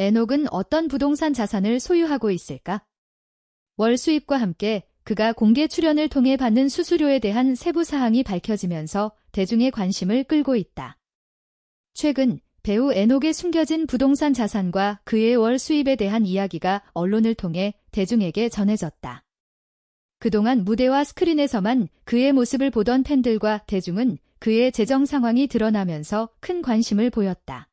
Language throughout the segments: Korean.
에녹은 어떤 부동산 자산을 소유하고 있을까? 월 수입과 함께 그가 공개 출연을 통해 받는 수수료에 대한 세부 사항이 밝혀지면서 대중의 관심을 끌고 있다. 최근 배우 에녹의 숨겨진 부동산 자산과 그의 월 수입에 대한 이야기가 언론을 통해 대중에게 전해졌다. 그동안 무대와 스크린에서만 그의 모습을 보던 팬들과 대중은 그의 재정 상황이 드러나면서 큰 관심을 보였다.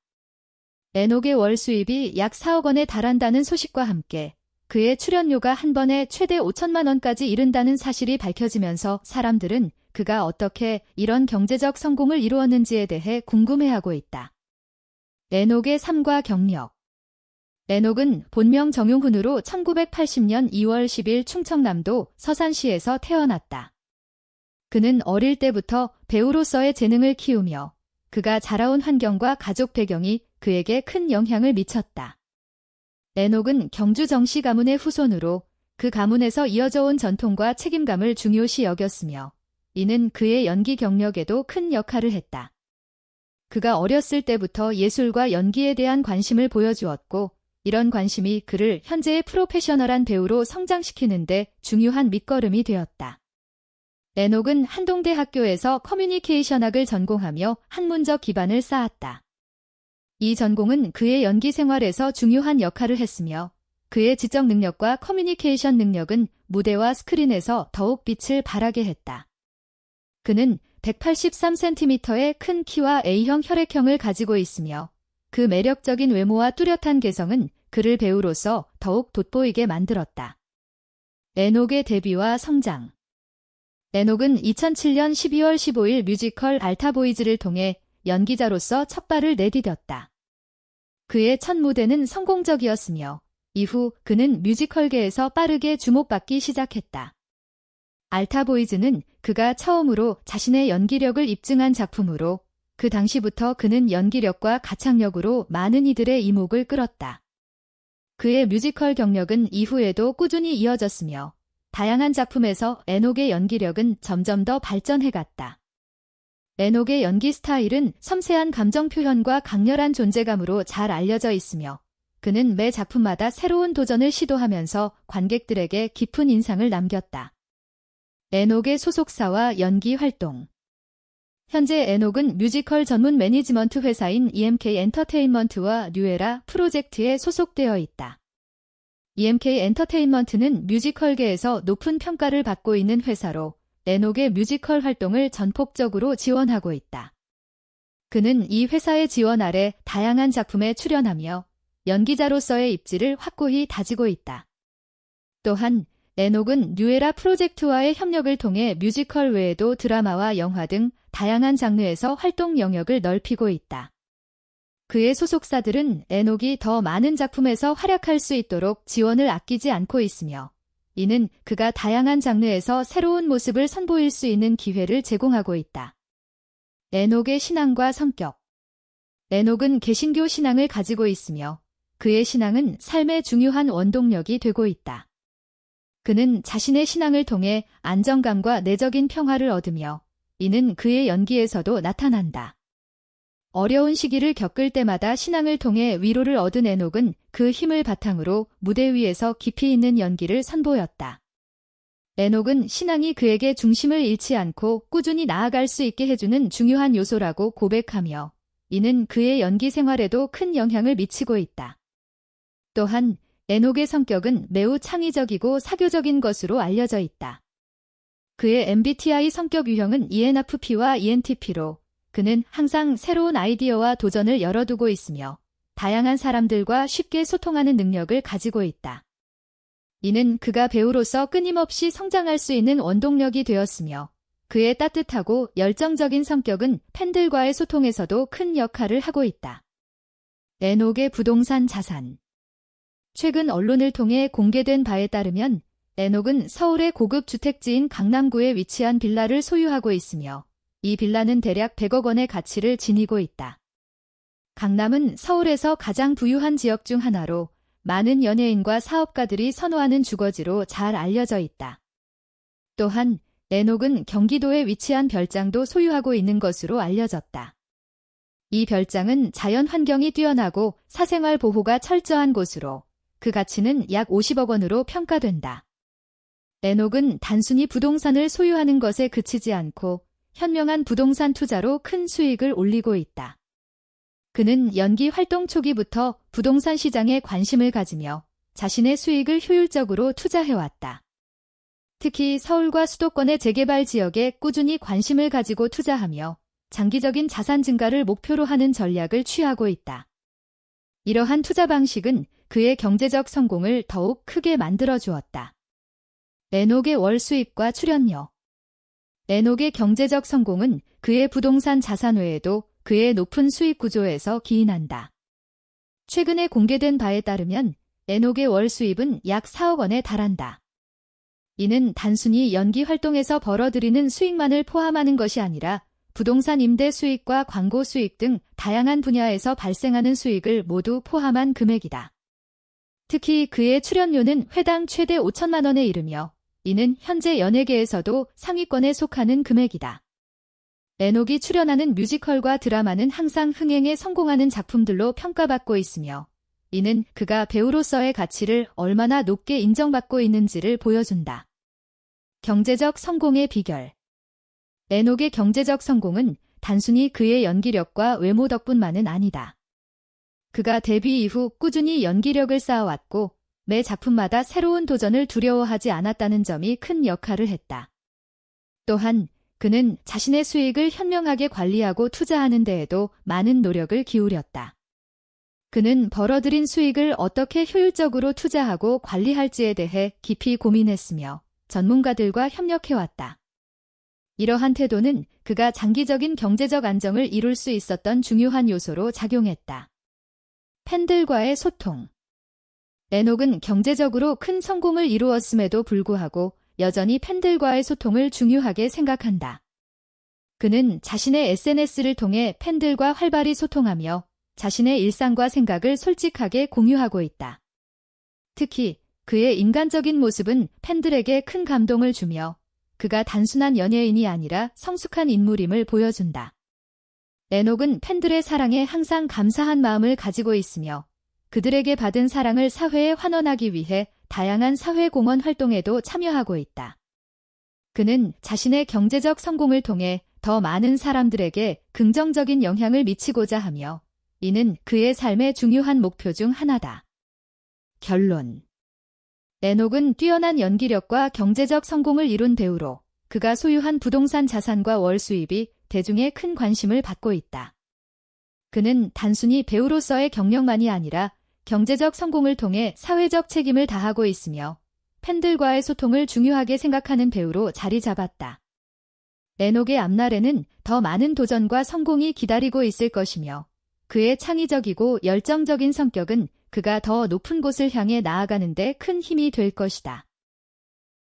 에녹의 월 수입이 약 4억 원에 달한다는 소식과 함께 그의 출연료가 한 번에 최대 5천만 원까지 이른다는 사실이 밝혀지면서 사람들은 그가 어떻게 이런 경제적 성공을 이루었는지에 대해 궁금해하고 있다. 에녹의 삶과 경력 에녹은 본명 정용훈으로 1980년 2월 10일 충청남도 서산시에서 태어났다. 그는 어릴 때부터 배우로서의 재능을 키우며 그가 자라온 환경과 가족 배경이 그에게 큰 영향을 미쳤다. 에녹은 경주 정씨 가문의 후손으로 그 가문에서 이어져 온 전통과 책임감을 중요시 여겼으며 이는 그의 연기 경력에도 큰 역할을 했다. 그가 어렸을 때부터 예술과 연기에 대한 관심을 보여주었고 이런 관심이 그를 현재의 프로페셔널한 배우로 성장시키는데 중요한 밑거름이 되었다. 에녹은 한동대 학교에서 커뮤니케이션학을 전공하며 학문적 기반을 쌓았다. 이 전공은 그의 연기 생활에서 중요한 역할을 했으며 그의 지적 능력과 커뮤니케이션 능력은 무대와 스크린에서 더욱 빛을 발하게 했다. 그는 183cm의 큰 키와 A형 혈액형을 가지고 있으며 그 매력적인 외모와 뚜렷한 개성은 그를 배우로서 더욱 돋보이게 만들었다. 에녹의 데뷔와 성장 에녹은 2007년 12월 15일 뮤지컬 알타보이즈를 통해 연기자로서 첫 발을 내디뎠다. 그의 첫 무대는 성공적이었으며 이후 그는 뮤지컬계에서 빠르게 주목받기 시작했다. 알타보이즈는 그가 처음으로 자신의 연기력을 입증한 작품으로 그 당시부터 그는 연기력과 가창력으로 많은 이들의 이목을 끌었다. 그의 뮤지컬 경력은 이후에도 꾸준히 이어졌으며 다양한 작품에서 에녹의 연기력은 점점 더 발전해갔다. 에녹의 연기 스타일은 섬세한 감정 표현과 강렬한 존재감으로 잘 알려져 있으며 그는 매 작품마다 새로운 도전을 시도하면서 관객들에게 깊은 인상을 남겼다. 에녹의 소속사와 연기 활동 현재 에녹은 뮤지컬 전문 매니지먼트 회사인 EMK 엔터테인먼트와 뉴에라 프로젝트에 소속되어 있다. EMK 엔터테인먼트는 뮤지컬계에서 높은 평가를 받고 있는 회사로 에녹의 뮤지컬 활동을 전폭적으로 지원하고 있다. 그는 이 회사의 지원 아래 다양한 작품에 출연하며 연기자로서의 입지를 확고히 다지고 있다. 또한 에녹은 뉴에라 프로젝트와의 협력을 통해 뮤지컬 외에도 드라마와 영화 등 다양한 장르에서 활동 영역을 넓히고 있다. 그의 소속사들은 에녹이 더 많은 작품에서 활약할 수 있도록 지원을 아끼지 않고 있으며 이는 그가 다양한 장르에서 새로운 모습을 선보일 수 있는 기회를 제공하고 있다. 에녹의 신앙과 성격 에녹은 개신교 신앙을 가지고 있으며 그의 신앙은 삶의 중요한 원동력이 되고 있다. 그는 자신의 신앙을 통해 안정감과 내적인 평화를 얻으며 이는 그의 연기에서도 나타난다. 어려운 시기를 겪을 때마다 신앙을 통해 위로를 얻은 에녹은 그 힘을 바탕으로 무대 위에서 깊이 있는 연기를 선보였다. 에녹은 신앙이 그에게 중심을 잃지 않고 꾸준히 나아갈 수 있게 해주는 중요한 요소라고 고백하며 이는 그의 연기 생활에도 큰 영향을 미치고 있다. 또한 에녹의 성격은 매우 창의적이고 사교적인 것으로 알려져 있다. 그의 MBTI 성격 유형은 ENFP와 ENTP로 그는 항상 새로운 아이디어와 도전을 열어두고 있으며 다양한 사람들과 쉽게 소통하는 능력을 가지고 있다. 이는 그가 배우로서 끊임없이 성장할 수 있는 원동력이 되었으며 그의 따뜻하고 열정적인 성격은 팬들과의 소통에서도 큰 역할을 하고 있다. 에녹의 부동산 자산 최근 언론을 통해 공개된 바에 따르면 에녹은 서울의 고급 주택지인 강남구에 위치한 빌라를 소유하고 있으며 이 빌라는 대략 100억 원의 가치를 지니고 있다. 강남은 서울에서 가장 부유한 지역 중 하나로 많은 연예인과 사업가들이 선호하는 주거지로 잘 알려져 있다. 또한 에녹은 경기도에 위치한 별장도 소유하고 있는 것으로 알려졌다. 이 별장은 자연 환경이 뛰어나고 사생활 보호가 철저한 곳으로 그 가치는 약 50억 원으로 평가된다. 레녹은 단순히 부동산을 소유하는 것에 그치지 않고 현명한 부동산 투자로 큰 수익을 올리고 있다. 그는 연기 활동 초기부터 부동산 시장에 관심을 가지며 자신의 수익을 효율적으로 투자해왔다. 특히 서울과 수도권의 재개발 지역에 꾸준히 관심을 가지고 투자하며 장기적인 자산 증가를 목표로 하는 전략을 취하고 있다. 이러한 투자 방식은 그의 경제적 성공을 더욱 크게 만들어 주었다. 레녹의 월 수입과 출연료 레녹의 경제적 성공은 그의 부동산 자산 외에도 그의 높은 수익 구조에서 기인한다. 최근에 공개된 바에 따르면 레녹의 월 수입은 약 4억 원에 달한다. 이는 단순히 연기 활동에서 벌어들이는 수익만을 포함하는 것이 아니라 부동산 임대 수익과 광고 수익 등 다양한 분야에서 발생하는 수익을 모두 포함한 금액이다. 특히 그의 출연료는 회당 최대 5천만 원에 이르며 이는 현재 연예계에서도 상위권에 속하는 금액이다. 레녹이 출연하는 뮤지컬과 드라마는 항상 흥행에 성공하는 작품들로 평가받고 있으며 이는 그가 배우로서의 가치를 얼마나 높게 인정받고 있는지를 보여준다. 경제적 성공의 비결 레녹의 경제적 성공은 단순히 그의 연기력과 외모 덕분만은 아니다. 그가 데뷔 이후 꾸준히 연기력을 쌓아왔고 매 작품마다 새로운 도전을 두려워하지 않았다는 점이 큰 역할을 했다. 또한 그는 자신의 수익을 현명하게 관리하고 투자하는 데에도 많은 노력을 기울였다. 그는 벌어들인 수익을 어떻게 효율적으로 투자하고 관리할지에 대해 깊이 고민했으며 전문가들과 협력해왔다. 이러한 태도는 그가 장기적인 경제적 안정을 이룰 수 있었던 중요한 요소로 작용했다. 팬들과의 소통 레녹은 경제적으로 큰 성공을 이루었음에도 불구하고 여전히 팬들과의 소통을 중요하게 생각한다. 그는 자신의 SNS를 통해 팬들과 활발히 소통하며 자신의 일상과 생각을 솔직하게 공유하고 있다. 특히 그의 인간적인 모습은 팬들에게 큰 감동을 주며 그가 단순한 연예인이 아니라 성숙한 인물임을 보여준다. 레녹은 팬들의 사랑에 항상 감사한 마음을 가지고 있으며 그들에게 받은 사랑을 사회에 환원하기 위해 다양한 사회공헌 활동에도 참여하고 있다. 그는 자신의 경제적 성공을 통해 더 많은 사람들에게 긍정적인 영향을 미치고자 하며 이는 그의 삶의 중요한 목표 중 하나다. 결론 레녹은 뛰어난 연기력과 경제적 성공을 이룬 배우로 그가 소유한 부동산 자산과 월 수입이 대중의 큰 관심을 받고 있다. 그는 단순히 배우로서의 경력만이 아니라 경제적 성공을 통해 사회적 책임을 다하고 있으며 팬들과의 소통을 중요하게 생각하는 배우로 자리 잡았다. 레녹의 앞날에는 더 많은 도전과 성공이 기다리고 있을 것이며 그의 창의적이고 열정적인 성격은 그가 더 높은 곳을 향해 나아가는데 큰 힘이 될 것이다.